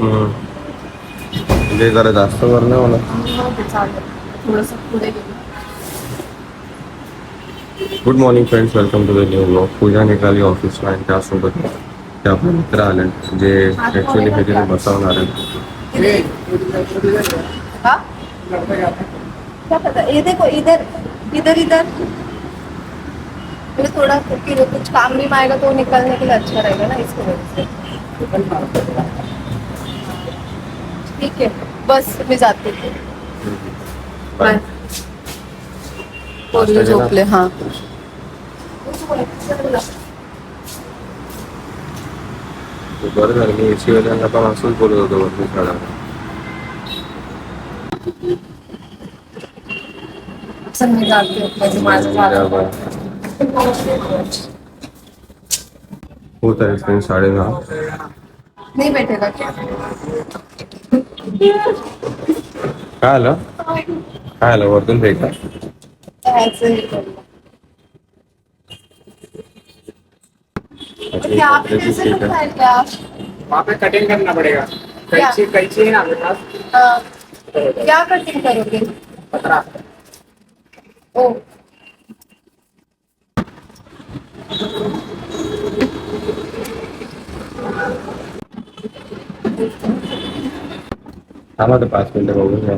हम्म. म्हणजे जरा जास्त वर नाही होणार. Good morning friends welcome to the new blog Pooja निघाली ऑफिसला आणि त्यासोबत ते आपले मित्र आले जे ॲक्च्युली हे तिथे बसवणार आहेत. क्या पता इधर इधर इधर. म्हणजे मुझे थोड़ा कुछ काम भी में आएगा तो निकलने के लिए अच्छा रहेगा ना इसकी वजह से. ठीक है बस मी जाते बाय पोरगी झोपले हाँ। बरं झालं मी एसी वाल्यांना पण असंच बोलत होतो वरती चढा चल मी जाते म्हणजे माझं झालं. होत आहे साडे दहा नहीं बैठेगा क्या? काय आलं काय आलं वरतून फेका वहाँ पे कटिंग करना पड़ेगा। कैंची कैंची है ना आपके पास। क्या कटिंग करोगे? पतरा। ओ। थांबा तर पाच मिनिटं बघून घ्या.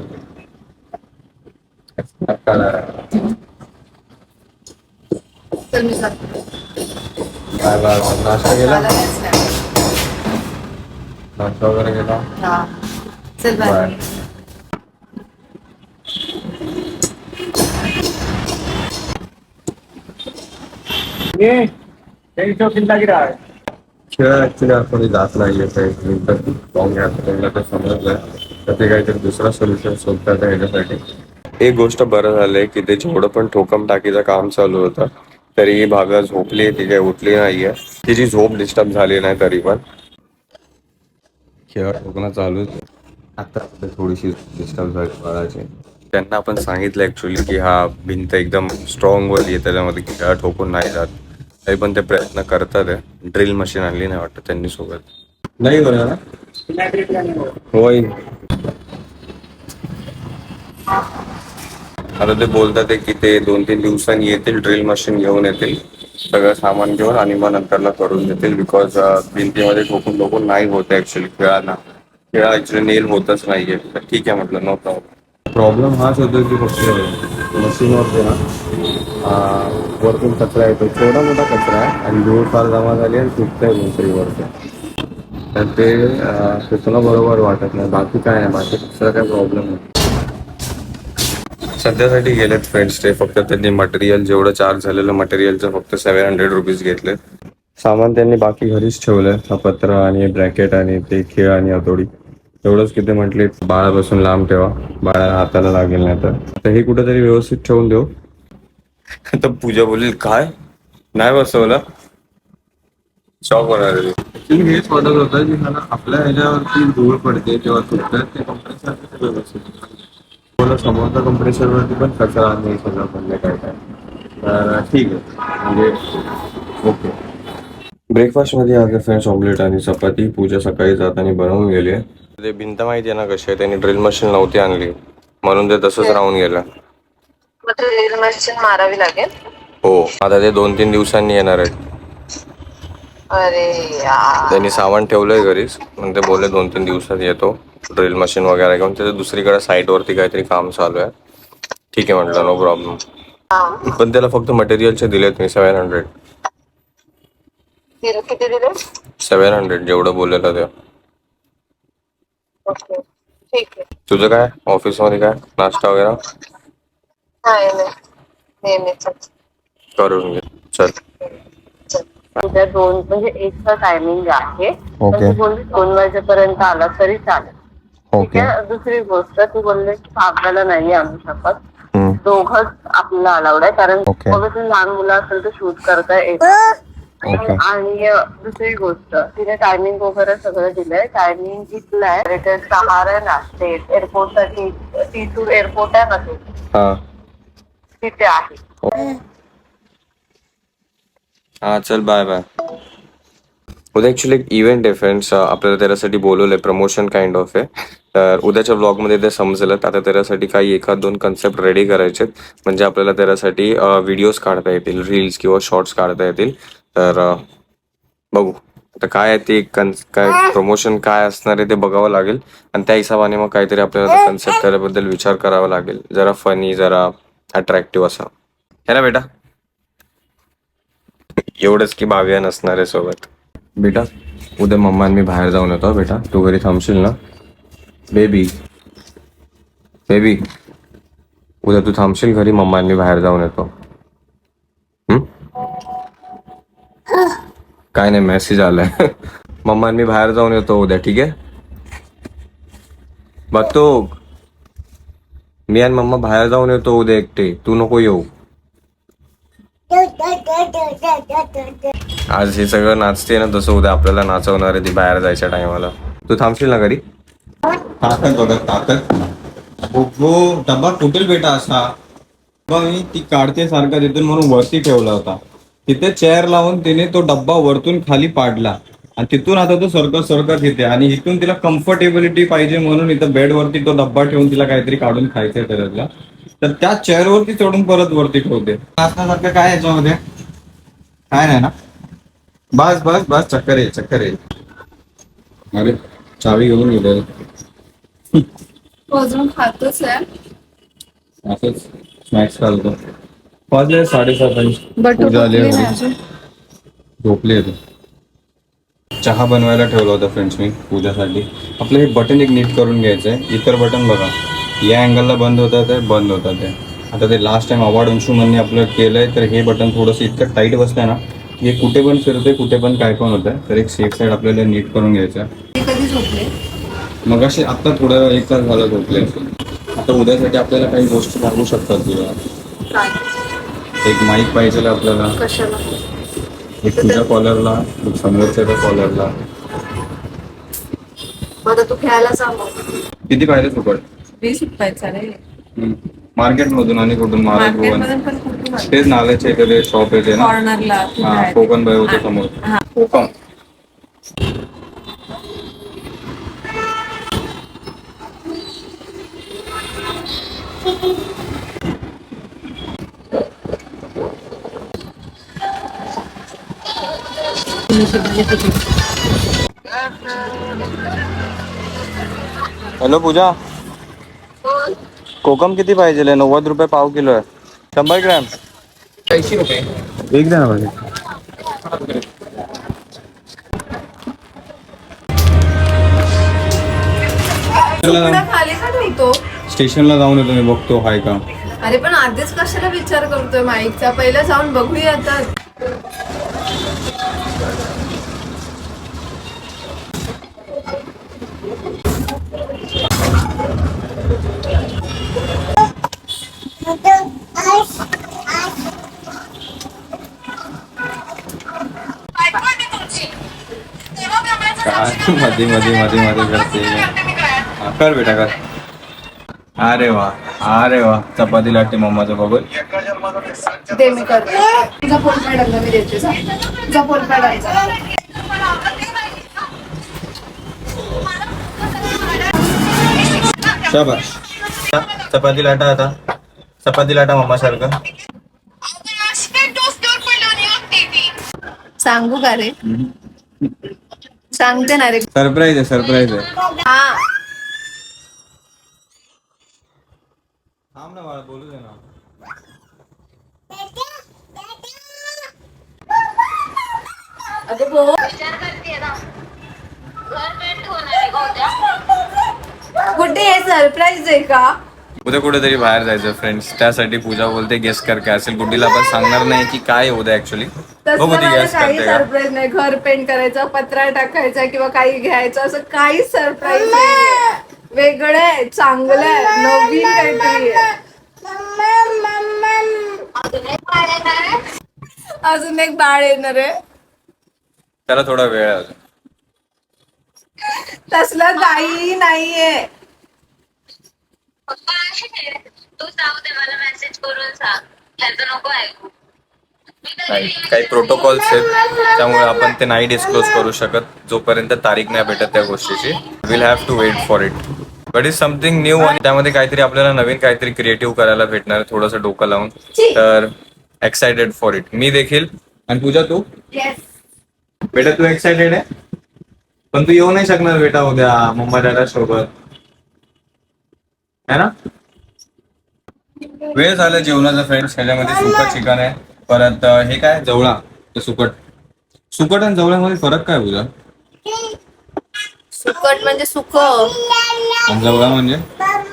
काय बा नाश्ता केला? नाही. नाश्ता. वगैरे केला? हाँ. चल बाय. है खेळ ऍक्च्युली आपण जात नाहीये काही नंतर फॉर्म घ्यायचं त्यांना ते समजलंय तर ते काहीतरी दुसरा सोल्युशन शोधतात ह्याच्यासाठी एक गोष्ट बरं झालंय की ते जेवढं पण ठोकम टाकीचं काम चालू होतं तरी ही भागा झोपली ती काही उठली नाहीये. तिची झोप डिस्टर्ब झाली नाही तरी पण. खेळ ठोकणं चालू आता थोडीशी डिस्टर्ब झाली बाळाची. त्यांना आपण सांगितलं ऍक्च्युली की हा भिंत एकदम स्ट्रॉंग वर आहे त्याच्यामध्ये खेळा ठोकून नाही जात. तरी पण ते प्रयत्न करतात आहे. ड्रिल मशीन आणली नाही वाटतं त्यांनी सोबत. नाही बरं होय. आता ते बोलतात की ते दोन तीन दिवसांनी येतील ड्रिल मशीन घेऊन येतील. सगळं सामान घेऊन आणि मग नंतरला करून देतील बिकॉज भिंतीमध्ये ठोकून ठोकून नाही होत ऍक्च्युली खेळाला खेळा ऍक्च्युली नेल होतच नाहीये. तर ठीक आहे म्हटलं नो प्रॉब्लेम प्रॉब्लेम हाच होतो की फक्त मशीनवरती ना वरतून कचरा येतो थोडा मोठा कचरा आहे आणि धूळ फार जमा झाली आणि तुटतंय भिंतीवरती. तर ते तुला बरोबर वाटत नाही. बाकी काय नाही. बाकी दुसरा काय प्रॉब्लेम नाही. सध्यासाठी गेलेत फ्रेंड्स ते फक्त त्यांनी मटेरियल जेवढं चार्ज झालेलं मटेरियलचं फक्त सेव्हन हंड्रेड रुपीज घेतले. सामान त्यांनी बाकी घरीच ठेवलंय. पत्र आणि ब्रॅकेट आणि ते खेळ आणि हतोडी. एवढंच किती म्हटले बाळापासून लांब ठेवा. बाळाला हाताला लागेल नाही तर. हे कुठेतरी व्यवस्थित ठेवून देऊ. तर पूजा बोलेल काय? नाही बसवलं? शॉक होणार आहे. ऍक्च्युली हेच वाटत होतं की मला आपल्या ह्याच्यावरती धूळ पडते तेव्हा तुटतात ते कंप्रेसर व्यवस्थित बोला समोरच्या कंप्रेसरवरती पण कचरा नाही सगळं पडले काय काय. तर ठीक आहे. म्हणजे ओके. ब्रेकफास्टमध्ये आज फ्रेंड्स ऑमलेट आणि चपाती. पूजा सकाळी जाताना बनवून गेली ते भिंत माहिती आहे ना कशी आहे? त्यांनी ड्रिल मशीन नव्हती आणली. म्हणून ते तसंच राहून गेलं. मग ड्रिल मशीन मारावी लागेल. हो. आता ते दोन तीन दिवसांनी येणार आहेत. त्यांनी सामान ठेवलंय घरीच. पण ते बोलले दोन तीन दिवसात येतो. ड्रिल मशीन वगैरे घेऊन त्याचं दुसरीकडे साईट वरती काहीतरी काम चालू आहे. ठीक आहे म्हटलं नो प्रॉब्लेम पण त्याला फक्त मटेरियलचे दिलेत मी सेव्हन हंड्रेड सेव्हन हंड्रेड जेवढं बोललेलं ते. तुझं काय? ऑफिसमध्ये काय? नाश्ता वगैरे? करून घे. चल. उद्या दोन म्हणजे एकचा टायमिंग आहे. तर ती बोलली दोन वाजेपर्यंत आला तरी चालेल. ठीक ओके आहे? दुसरी गोष्ट ती बोलले की आपल्याला नाही आणू शकत. हम्म. दोघच आपल्याला अलाउड आहे कारण obviously लहान मुलं असेल तर शूट करता येत ओके आणि अ, दुसरी गोष्ट तिने टायमिंग वगैरे सगळं दिलंय. टायमिंग घेतलंय रिटर्न सहार आहे ना स्टेट एअरपोर्टसाठी टीटूर एअरपोर्ट आहे ना ते? हा. तिथे आहे. हा चल बाय बाय उद्या ॲक्च्युली एक इव्हेंट आहे फ्रेंड्स आपल्याला त्याच्यासाठी बोलवलं आहे प्रमोशन काइंड ऑफ आहे. तर उद्याच्या ब्लॉगमध्ये ते समजलं. आता त्याच्यासाठी काही एखाद दोन कन्सेप्ट रेडी करायचे म्हणजे आपल्याला त्याच्यासाठी व्हिडिओज काढता येतील रील्स किंवा शॉर्ट्स काढता येतील. तर बघू. आता काय आहे ते कन काय प्रमोशन काय असणार आहे ते बघावं लागेल. आणि त्या हिशोबाने मग काहीतरी आपल्याला कन्सेप्ट त्याबद्दल विचार करावा लागेल. जरा फनी जरा अट्रॅक्टिव्ह असा. है ना बेटा? एवढंच की भाव्या नसणार आहे सोबत. बेटा उद्या मम्मा आणि मी बाहेर जाऊन येतो बेटा. तू घरी थांबशील ना? बेबी बेबी उद्या तू थांबशील घरी मम्मा आणि मी बाहेर जाऊन येतो. हम्म? काय नाही मेसेज आलाय. मम्मा आणि मी बाहेर जाऊन येतो उद्या ठीक आहे? बघतो. मी आणि मम्मा बाहेर जाऊन येतो उद्या एकटे. तू नको येऊ. आज हे सगळं नाचते ना तसं उद्या आपल्याला नाचवणार आहे ती बाहेर जायच्या टायमाला तू थांबशील ना घरी? ताकद बघा ताकद. हो डब्बा तुटेल बेटा असा? मग मी ती काढते सारखा तिथून म्हणून वरती ठेवला होता. तिथे चेअर लावून तिने तो डब्बा वरतून खाली पाडला. आणि तिथून आता तो सरकत सरकत येते. आणि इथून तिला कम्फर्टेबिलिटी पाहिजे म्हणून इथं बेडवरती तो डब्बा ठेवून तिला काहीतरी काढून खायचंय त्याच्यातला. तर त्या चेअरवरती चढून परत वरती ठेवते नाचण्यासारखं काय याच्यामध्ये? काय नाही ना? बस बस बस चक्कर येईल चक्कर येईल अरे चावी घेऊन गेले. तो अजून खातोच आहे. असंच स्नॅक्स घालतो वाजले साडेसात. अजून. झोपली. चहा बनवायला ठेवला होता फ्रेंड्स मी पूजासाठी. आपलं हे बटन एक नीट करून घ्यायचं आहे इतर बटन बघा. या अँगलला बंद होतं ते बंद होतं ते. आता ते लास्ट टाइम अवॉर्ड अंशुमनने आपलं केलंय तर हे बटन थोडंसं इतकं टाईट बसलंय ना की कुठे पण फिरते कुठे पण काय पण होतं तर एक सेफ साईड आपल्याला नीट करून घ्यायचं आहे. मग असे आता थोडं एक तास झालं झोपले. आता उद्यासाठी आपल्याला काही गोष्टी लागू शकतात तुला. एक माईक पाहिजे आपल्याला. एक तुझ्या कॉलरला एक समोरच्या कॉलरला किती पाहिजे फुकट वीस रुपयाचा रे मार्केट मधून आणि कुठून महाराज कुठे मिळतं? तेच नाल्याचे इथे शॉप येते ना? कॉर्नरला हा कोकण बाई होते समोर. हा. कोकण. हॅलो पूजा. कोकम किती पाहिजे नव्वद रुपये पाव किलो आहे. शंभर ग्रॅम? ऐंशी रुपये. एक द्या ना पाहिजे तुकडा खाली का ठेवतो? स्टेशनला जाऊन येतो मी बघतो हाय का? अरे पण आधीच कशाला विचार करतोय? माईकचा पहिला जाऊन बघूया तर मध्ये मध्ये मध्ये मध्ये करते कर बेटा कर. अरे वा अरे वा. चपाती लागते मम्माचं बघून. ते मी करते. फोन देते फोन. शाबाश चपाती लाटा आता. चपाती लाटा मम्मा सारखं. सांगू का रे? सांगते ना रे. सरप्राईज आहे सरप्राईज आहे. हा. थांब ना बाळा बोलू दे ना. अगं कुठे हे सरप्राईज आहे का? उद्या कुठेतरी बाहेर जायचं फ्रेंड्स त्यासाठी पूजा बोलते गेस्ट कर काय असेल गुड्डीला पण सांगणार नाही की काय उद्या ऍक्च्युली बघू ती गेस्ट काही करते का? सरप्राईज नाही. घर पेंट करायचं पत्रा टाकायचा किंवा काही घ्यायचं असं काही सरप्राईज नाही. वेगळं आहे चांगलं आहे नवीन काहीतरी आहे. अजून एक बाळ येणार आहे. त्याला थोडा वेळ आहे अजून. तसलं काही नाहीये. पप्पा आहे तू जाऊ दे मला मेसेज करून सांग. ह्याचं नको ऐकू. नाही काही प्रोटोकॉल्स आहेत त्यामुळे आपण ते नाही डिस्क्लोज करू शकत. जोपर्यंत तारीख नाही भेटत त्या गोष्टीची will have to wait for it but is something new आणि त्यामध्ये काहीतरी आपल्याला नवीन काहीतरी क्रिएटिव्ह करायला भेटणार आहे, थोडंसं डोकं लावून. तर एक्साइटेड फॉर इट मी देखील. आणि पूजा तू? बेटा तू एक्साइटेड आहे? पण तू येऊ नाही शकणार बेटा उद्या मम्मा डॅडा सोबत है ना? वेळ झाला जेवणाचा फ्रेंड्स ह्याच्यामध्ये सुकट चिकन आहे. परत हे काय? जवळा. ते सुकट. सुकट आणि जवळ्यामध्ये फरक काय पूजा सुकट म्हणजे सुक. आणि जवळा म्हणजे?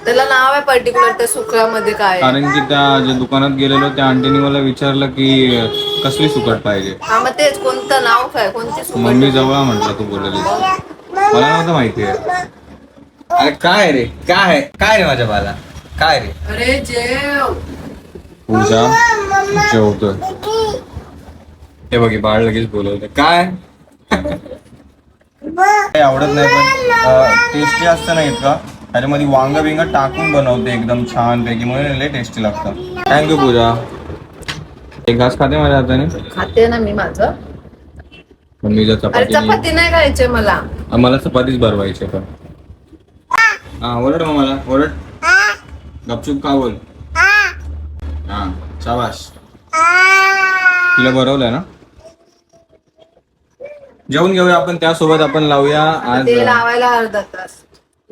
त्याला नाव आहे पर्टिक्युलर त्या सुक्यामध्ये काय. कारण की त्या ज्या दुकानात गेलेलो त्या आंटीने मला विचारलं की कसली सुकट पाहिजे? हा मग तेच. कोणतं नाव काय? कोणती सुकट? मम्मी जवळा म्हटलं तू बोललेली मला नव्हतं माहिती आहे. अरे काय रे? काय काय रे माझ्या बाला काय रे? अरे जेव. पूजा जेवतोय. हे बघी बाळ लगेच बोलवते. काय? काही आवडत नाही पण टेस्टी असतं नाही का त्याच्यामध्ये वांग बिंग टाकून बनवते एकदम छान पैकी म्हणून लय टेस्टी लागतं. Thank you Pooja. एक घास खाते माझ्या हाताने? खाते ना मी माझं. पण मी जर अरे चपाती चपाती नाही खायचे मला. मला चपातीच भरवायची पण. हा ओरड मग मला ओरड. गपचूप का बोल? हा शाबाश तिला बरवलंय ना? जेवून घेऊया आपण त्यासोबत आपण लावूया आज ते लावायला अर्धा तास.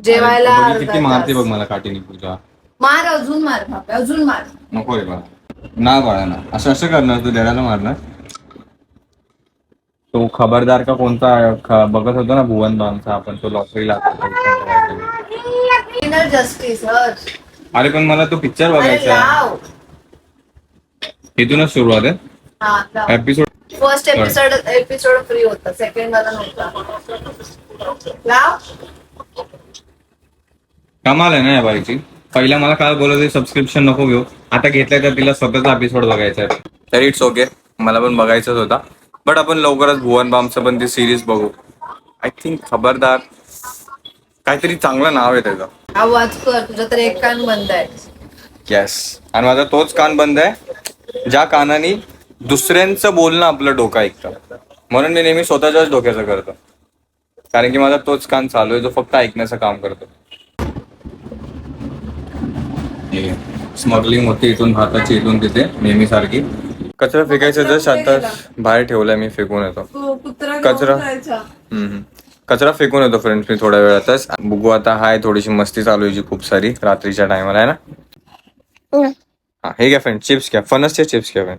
जेवायला बघी अर्धा किती मारते बघ मला काठीने पूजा. मार अजून मार अजून मार. नको रे बाळा. ना बाळा ना. असं असं करणार तू देण्याला मारणार? तो खबरदार का कोणता ख- बघत होतो ना भुवन बामचा आपण तो लॉटरीला इनर जस्टिस हर्ष अरे पण मला तो पिक्चर अरे बघायचा आहे. लाव. इथूनच सुरुवात आहे. हा लाव. Episode first episode episode free होता. सेकंड वाला नव्हता. लाव. कमाल आहे ना या बाईची. पहिला मला काय बोलत होती सबस्क्रिप्शन नको घेऊ. आता घेतलंय तर तिला स्वतःचा एपिसोड बघायचा आहे. तर इट्स ओके मला पण बघायचंच होता. बट आपण लवकरच भुवन बामचं पण ती सिरीज बघू. आय थिंक खबरदार. काहीतरी चांगलं नाव आहे त्याचं. आवाज कर तुझा तर एक कान बंद आहे. येस आणि माझा तोच कान बंद आहे ज्या कानाने दुसऱ्यांचं बोलणं आपलं डोकं ऐकतं. म्हणून मी नेहमी स्वतःच्याच डोक्याचं करतो. कारण की माझा तोच कान चालू आहे जो फक्त ऐकण्याचं काम करतो. स्मगलिंग होती इथून भाताची इथून तिथे नेहमी सारखी. कचरा फेकायचं जस्ट आता बाहेर ठेवलाय मी फेकून येतो. कुत्रा कचरा. हम्म, हम्म. कचरा फेकून येतो फ्रेंड्स मी थोड्या वेळातच. बघू आता हाय थोडीशी मस्ती चालू आहे जी खूप सारी रात्रीच्या टायमाला आहे ना? हा हे घ्या फ्रेंड चिप्स घ्या. फणसचे चिप्स घ्या फ्रेंड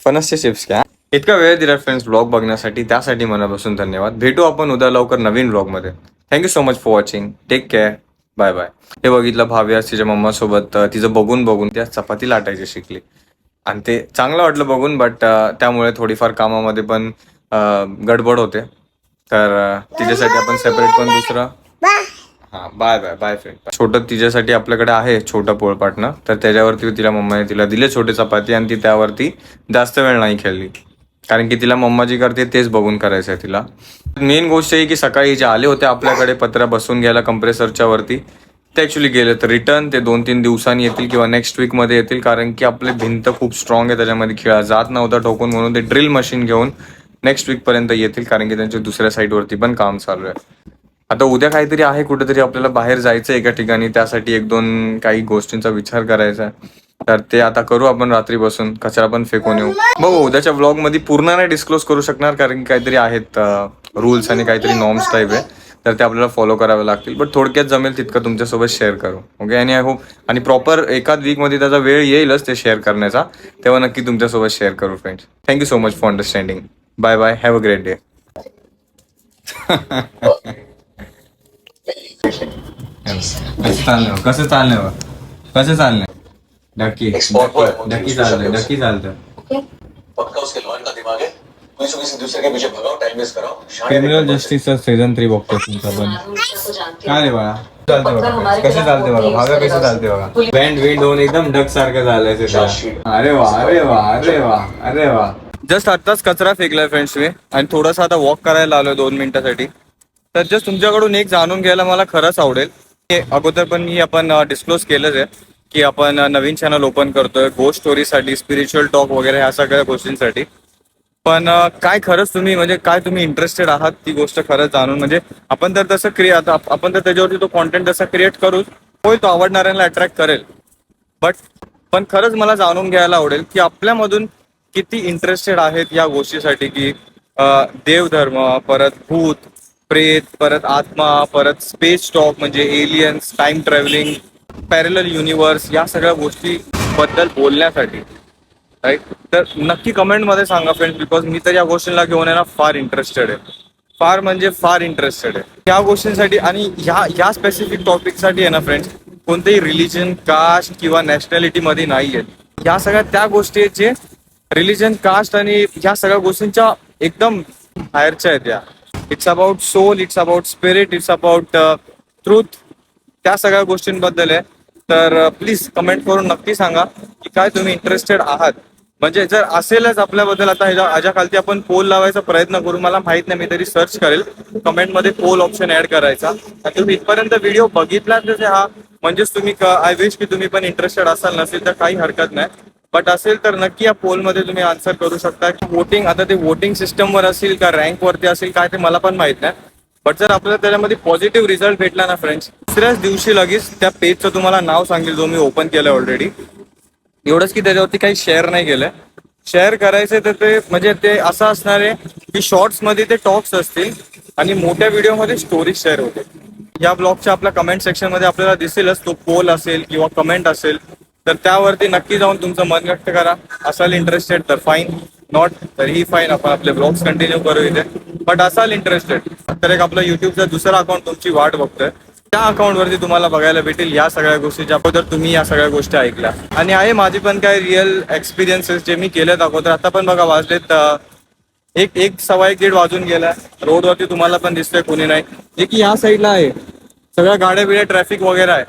फणसचे चिप्स घ्या. इतका वेळ दिला फ्रेंड्स ब्लॉग बघण्यासाठी त्यासाठी मनापासून धन्यवाद. भेटू आपण उद्या लवकर नवीन ब्लॉगमध्ये. Thank you so much for watching take care bye bye हे बघितलं भावी आज तिच्या मम्मा सोबत तिचं बघून बघून ती आज चपाती लाटायची शिकली. आणि ते चांगलं वाटलं बघून बट त्यामुळे थोडीफार कामामध्ये पण गडबड होते. तर तिच्यासाठी आपण सेपरेट पण दुसरं? हा बाय बाय बाय फ्रेंड छोटं तिच्यासाठी आपल्याकडे आहे छोटं पोळपाटणं तर त्याच्यावरती तिला मम्माने तिला दिले छोटे चपाती आणि ती त्यावरती जास्त वेळ नाही खेळली. कारण की तिला मम्मा जी करते तेच बघून करायचं आहे तिला. मेन गोष्ट ही की सकाळी जे आले होते आपल्याकडे पत्र बसून घ्यायला कंप्रेसरच्या वरती ते ऍक्च्युली गेले. तर रिटर्न ते दोन तीन दिवसांनी येतील किंवा नेक्स्ट वीकमध्ये येतील. कारण की आपले भिंत खूप स्ट्रॉंग आहे त्याच्यामध्ये खेळा जात नव्हता ठोकून म्हणून ते ड्रिल मशीन घेऊन नेक्स्ट वीकपर्यंत येतील कारण की त्यांच्या दुसऱ्या साईडवरती पण काम चालू आहे. आता उद्या काहीतरी आहे कुठेतरी आपल्याला बाहेर जायचं एका ठिकाणी त्यासाठी एक दोन काही गोष्टींचा विचार करायचा आहे. तर ते आता करू आपण रात्री बसून कचरा पण फेकून येऊ. बघू उद्याच्या व्लॉगमध्ये पूर्ण नाही डिस्क्लोज करू शकणार कारण की काहीतरी आहेत रूल्स आणि काहीतरी नॉर्म्स टाईप आहे. तर ते आपल्याला फॉलो करावे लागतील. बट थोडक्यात जमेल तितकं तुमच्यासोबत शेअर करू. ओके आणि आय होप आणि प्रॉपर एकाच वीकमध्ये त्याचा वेळ येईलच ते शेअर करण्याचा. तेव्हा नक्की तुमच्यासोबत शेअर करू friends thank you so much for understanding bye bye have a great day कसं चाललं कसं चाललं कसं चाललंय नक्की नक्की चाललंय नक्की चालतं पक्का उसके लॉयर का दिमाग है। पुलिस किसी दूसरे के पीछे भगाओ टाइम वेस्ट कराओ क्रिमिनल जस्टिसचा सीझन थ्री बघतो तुमचा पण काय रे बाळा? चालते बघा? कसे चालते बघा? भागा कसे चालते बघा? बँड विंड होऊन एकदम डक सारखं झालंय ते त्याला. अरे वा अरे वा अरे वा अरे वा. जस्ट आत्ताच कचरा फेकलाय फ्रेंड्स मी आणि थोडासा आता वॉक करायला आलोय दोन मिनिटासाठी. तर जस्ट तुमच्याकडून एक जाणून घ्यायला मला खरंच आवडेल. हे अगोदर पण मी आपण डिस्क्लोज केलंच आहे की आपण नवीन चॅनल ओपन करतोय गोस्ट स्टोरीसाठी स्पिरिच्युअल टॉक वगैरे ह्या सगळ्या गोष्टींसाठी. पण काय खरंच तुम्ही म्हणजे काय तुम्ही इंटरेस्टेड आहात ती गोष्ट खरंच जाणून. म्हणजे आपण तर तसं क्रिएट आपण तर त्याच्यावरती तो कॉन्टेंट तसा क्रिएट करूच होय तो आवडणाऱ्यांना अट्रॅक्ट करेल. बट पण खरंच मला जाणून घ्यायला आवडेल की आपल्यामधून किती इंटरेस्टेड आहेत या गोष्टीसाठी की देवधर्म परत भूत प्रेत परत आत्मा परत स्पेस टॉक म्हणजे aliens time travelling parallel universe या सगळ्या गोष्टी बद्दल बोलण्यासाठी. राईट तर नक्की कमेंटमध्ये सांगा फ्रेंड्स बिकॉज मी तर या गोष्टींना घेऊन आहे ना फार इंटरेस्टेड आहे. फार म्हणजे फार इंटरेस्टेड आहे. या गोष्टींसाठी आणि ह्या ह्या स्पेसिफिक टॉपिकसाठी आहे ना फ्रेंड्स कोणतेही रिलिजन कास्ट किंवा नॅशनॅलिटीमध्ये नाही आहेत ह्या सगळ्या त्या गोष्टी आहेत जे रिलिजन कास्ट आणि ह्या सगळ्या गोष्टींच्या एकदम बाहेरच्या आहेत या. It's about soul it's about spirit it's about truth त्या सगळ्या गोष्टींबद्दल आहे. तर uh, प्लीज कमेंट करून नक्की सांगा की काय तुम्ही इंटरेस्टेड आहात. म्हणजे जर असेलच आपल्याबद्दल आता ह्याच्या ह्याच्या खालती आपण पोल लावायचा प्रयत्न करू. मला माहीत नाही मी तरी सर्च करेल. कमेंटमध्ये पोल ऑप्शन ऍड करायचा. आणि तुम्ही इथपर्यंत व्हिडिओ बघितला तर हा. म्हणजेच तुम्ही uh, आय विश की तुम्ही पण इंटरेस्टेड असाल नसेल तर काही हरकत नाही. बट असेल तर नक्की या पोलमध्ये तुम्ही आन्सर करू शकता. की वोटिंग आता ते वोटिंग सिस्टमवर असेल का रँक वरती असेल काय ते मला पण माहीत नाही. बट जर आपल्याला त्याच्यामध्ये पॉझिटिव्ह रिझल्ट भेटला ना फ्रेंड्स दुसऱ्याच दिवशी लगेच त्या पेजचं तुम्हाला नाव सांगेल जो मी ओपन केलं ऑलरेडी एवढंच की त्याच्यावरती काही शेअर नाही केलंय. शेअर करायचे तर ते म्हणजे ते असं असणार आहे की शॉर्ट्समध्ये ते टॉक्स असतील आणि मोठ्या व्हिडिओमध्ये स्टोरीज शेअर होते या ब्लॉगच्या आपल्या कमेंट सेक्शनमध्ये आपल्याला दिसेलच तो पोल असेल किंवा कमेंट असेल. तर त्यावरती नक्की जाऊन तुमचं मन व्यक्त करा. असाल इंटरेस्टेड तर फाईन नॉट तर ही फाईन आपण आपले ब्लॉग्स कंटिन्यू करू इथे. बट असाल इंटरेस्टेड तर एक आपलं युट्यूबचं दुसरं अकाउंट तुमची वाट बघतोय. त्या अकाउंटवरती तुम्हाला बघायला भेटेल या सगळ्या गोष्टीच्या अगोदर तुम्ही या सगळ्या गोष्टी ऐकल्या. आणि आहे माझी पण काय रिअल एक्सपिरियन्सेस जे मी केलेत अगोदर. आता पण बघा वाजलेत एक एक सव्वा एक दीड वाजून गेला रोडवरती तुम्हाला पण दिसतोय कोणी नाही. जे की या साईडला आहे. सगळ्या गाड्या बिड्या ट्रॅफिक वगैरे आहे.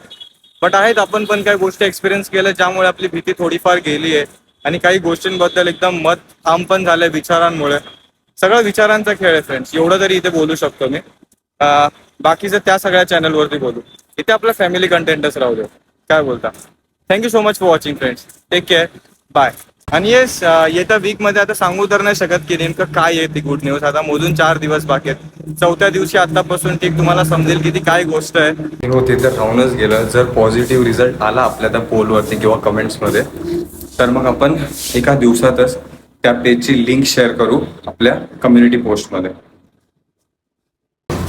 बट आहेत आपण पण काही गोष्टी एक्सपिरियन्स केल्या ज्यामुळे आपली भीती थोडीफार गेली आहे. आणि काही गोष्टींबद्दल एकदम मत ठाम पण झालंय विचारांमुळे. सगळं विचारांचा खेळ आहे फ्रेंड्स एवढं तरी इथे बोलू शकतो मी. बाकीचं त्या सगळ्या चॅनलवरती बोलू. इथे आपलं फॅमिली कंटेंटच राहू दे. काय बोलता? Thank you so much for watching friends take care bye आणि येस येत्या वीकमध्ये आता सांगू तर नाही शकत की नेमकं काय आहे ती गुड न्यूज आता मोजून चार दिवस बाकी आहेत. चौथ्या दिवशी आतापासून ठीक तुम्हाला समजेल की ती काय गोष्ट आहे. हो तिथे राहूनच गेलं. जर पॉझिटिव्ह रिझल्ट आला आपल्या त्या पोलवरती किंवा कमेंट्समध्ये तर मग आपण एका दिवसातच त्या पेजची लिंक शेअर करू आपल्या कम्युनिटी पोस्टमध्ये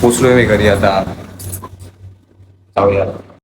पोचलोय मी घरी आता. जाऊया.